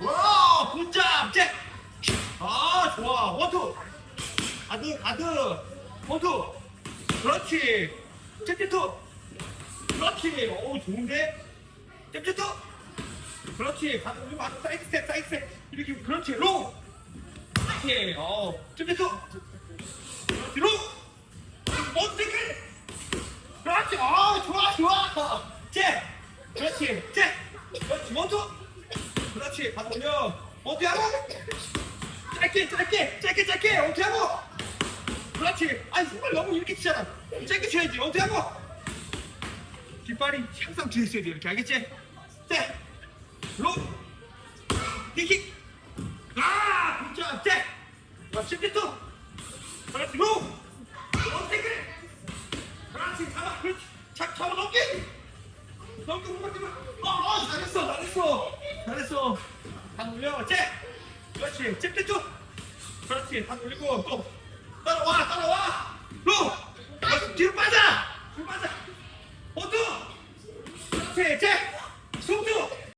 와, 굿잡, 잭. 아, 좋아. 원투. 가드, 가드. 원투. 그렇지. 잽제투. 그렇지. 오, 좋은데? 잽제투. 그렇지. 가드 가드 사이드 스텝, 사이드 스텝. 이렇게, 그렇지. 롱. 그렇지. 어, 잽제투. 그렇지, 롱. 원테클. 그렇지. 아, 좋아, 좋아. 잭. 그렇지. 잭. 그렇지. 원투. 그렇지. 가드 올려. 어떻게 하고? 짧게, 짧게, 짧게, 짧게. 어떻게 하고? 그렇지. 아니, 손발 너무 이렇게 치잖아. 짧게 쳐야지. 어떻게 하고? 뒷발이 항상 뒤에 있어야 돼. 이렇게 알겠지? 네. 로. 킥킥. 아, 굿잡. 네. 그렇지. 또. 그렇지. 로. 그렇지. 잡아. 그렇지. 잡, 잡아 넘기. 넘기 못 맞지 마. 다 올려. 쟤. 그렇지. 잽 쭉. 그렇지. 다 올리고 또 따라와. 따라와. 로. 뒤로 빠져. 뒤로 빠져. 어두. 그렇지. 쟤.